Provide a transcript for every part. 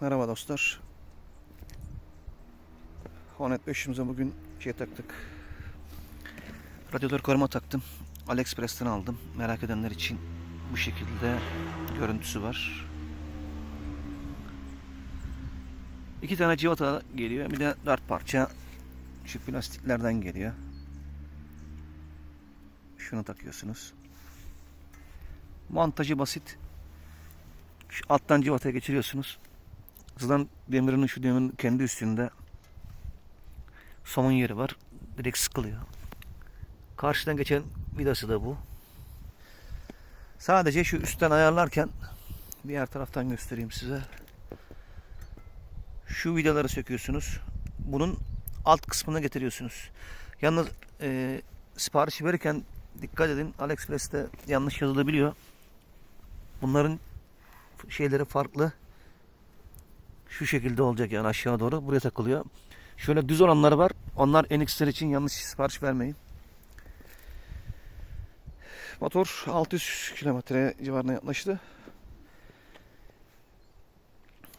Merhaba dostlar. Hornet 500'e bugün şey taktık. Radyatör koruma taktım. AliExpress'ten aldım. Merak edenler için bu şekilde görüntüsü var. İki tane civata geliyor. Bir de dört parça şu plastiklerden geliyor. Şunu takıyorsunuz. Montajı basit. Şu alttan civataya geçiriyorsunuz. Zaten demirinin şu demirin kendi üstünde somun yeri var. Direkt sıkılıyor. Karşıdan geçen vidası da bu. Sadece şu üstten ayarlarken diğer taraftan göstereyim size. Şu vidaları söküyorsunuz. Bunun alt kısmına getiriyorsunuz. Yalnız e, sipariş verirken dikkat edin. AliExpress'te yanlış yazılabiliyor. Bunların şeyleri farklı. Şu şekilde olacak yani aşağı doğru. Buraya takılıyor. Şöyle düz olanları var. Onlar NX'ler için yanlış sipariş vermeyin. Motor 600 kilometre civarına yaklaştı.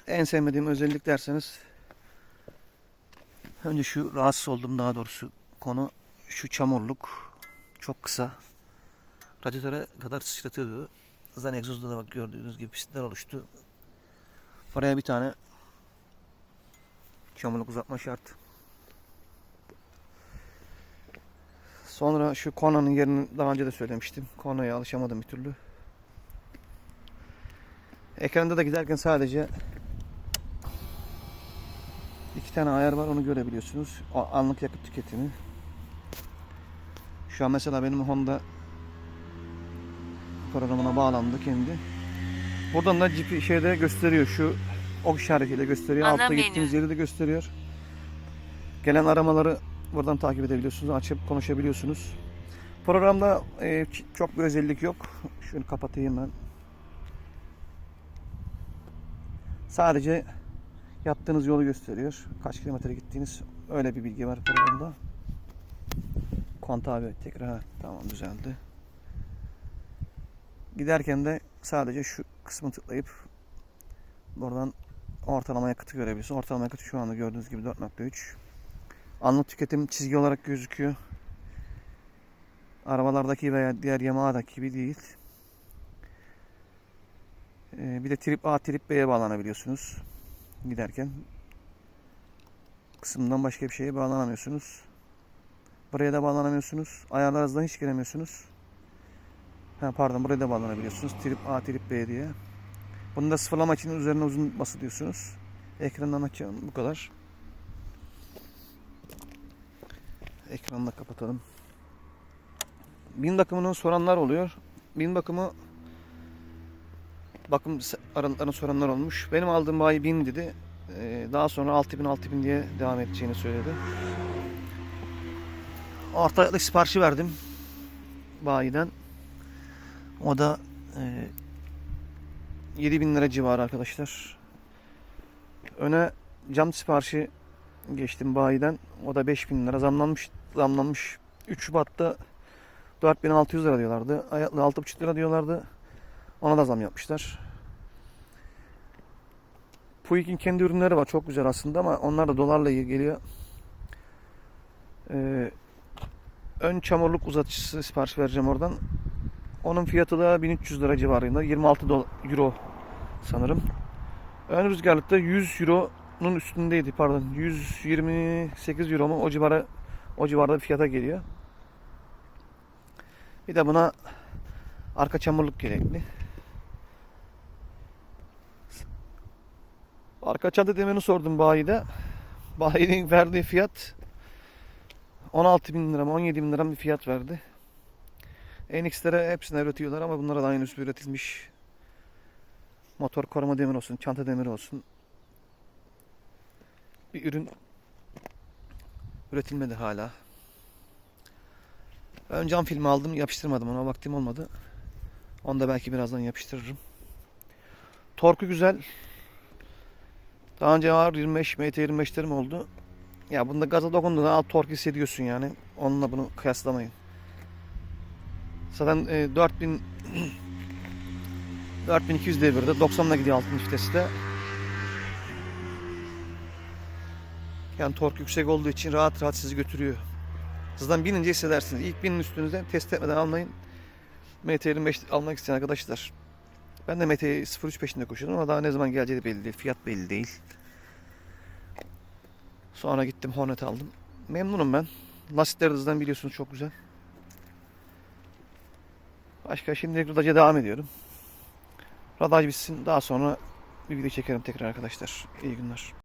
En sevmediğim özellik derseniz önce şu rahatsız oldum daha doğrusu konu şu çamurluk çok kısa. Radyatöre kadar sıçratıyordu. Zaten egzozda da bak gördüğünüz gibi pislikler oluştu. Oraya bir tane çamurluk uzatma şart. Sonra şu konanın yerini daha önce de söylemiştim. Konaya alışamadım bir türlü. Ekranda da giderken sadece iki tane ayar var onu görebiliyorsunuz. Anlık yakıt tüketimi. Şu an mesela benim Honda programına bağlandı kendi. Buradan da GP şeyde gösteriyor şu ok işaretiyle gösteriyor. Ana Altta menü. gittiğiniz yeri de gösteriyor. Gelen aramaları buradan takip edebiliyorsunuz. Açıp konuşabiliyorsunuz. Programda e, çok bir özellik yok. Şunu kapatayım ben. Sadece yaptığınız yolu gösteriyor. Kaç kilometre gittiğiniz öyle bir bilgi var programda. Konta abi tekrar ha, tamam düzeldi. Giderken de sadece şu kısmı tıklayıp buradan ortalama yakıtı görebiliyorsunuz. Ortalama yakıtı şu anda gördüğünüz gibi 4.3. Anlık tüketim çizgi olarak gözüküyor. Arabalardaki veya diğer Yamaha'daki gibi değil. Ee, bir de trip A, trip B'ye bağlanabiliyorsunuz. Giderken. Kısımdan başka bir şeye bağlanamıyorsunuz. Buraya da bağlanamıyorsunuz. Ayarlarınızdan hiç giremiyorsunuz. Ha, pardon buraya da bağlanabiliyorsunuz. Trip A, trip B diye. Bunu da sıfırlama için üzerine uzun bası diyorsunuz. Ekrandan açıyorum. Bu kadar. Ekranı da kapatalım. Bin bakımını soranlar oluyor. Bin bakımı bakım aralıklarını soranlar olmuş. Benim aldığım bayi 1000 dedi. Ee, daha sonra 6000 6000 diye devam edeceğini söyledi. Orta ayaklık siparişi verdim. Bayiden. O da e, 7000 lira civarı arkadaşlar. Öne cam siparişi geçtim bayiden. O da 5000 lira zamlanmış. Zamlanmış. 3 Şubat'ta 4600 lira diyorlardı. Ayaklı 6,5 lira diyorlardı. Ona da zam yapmışlar. Puig'in kendi ürünleri var. Çok güzel aslında ama onlar da dolarla geliyor. Ee, ön çamurluk uzatıcısı sipariş vereceğim oradan. Onun fiyatı da 1300 lira civarında. 26 dolar, euro sanırım. Ön rüzgarlıkta 100 euronun üstündeydi pardon. 128 euro mu o civara o civarda bir fiyata geliyor. Bir de buna arka çamurluk gerekli. Arka çanta demeni sordum bayide. Bayinin verdiği fiyat 16 bin lira mı 17 bin lira mı bir fiyat verdi. NX'lere hepsine üretiyorlar ama bunlara da aynısı üretilmiş. Motor koruma demiri olsun, çanta demiri olsun. Bir ürün üretilmedi hala. Ön cam filmi aldım, yapıştırmadım ona vaktim olmadı. Onu da belki birazdan yapıştırırım. Torku güzel. Daha önce var 25 MT25'lerim oldu. Ya bunda gaza dokunduğunda alt tork hissediyorsun yani. Onunla bunu kıyaslamayın. Zaten e, 4000 4200 devirde 90'la gidiyor altın viteste. Yani tork yüksek olduğu için rahat rahat sizi götürüyor. Hızdan binince hissedersiniz. İlk binin üstünüzden test etmeden almayın. MT-25 almak isteyen arkadaşlar. Ben de MT-03 peşinde koşuyorum ama daha ne zaman geleceği de belli değil. Fiyat belli değil. Sonra gittim Hornet aldım. Memnunum ben. Lastikleri de hızdan biliyorsunuz çok güzel. Başka şimdi rodaja devam ediyorum. Rodaj bitsin. Daha sonra bir video çekerim tekrar arkadaşlar. İyi günler.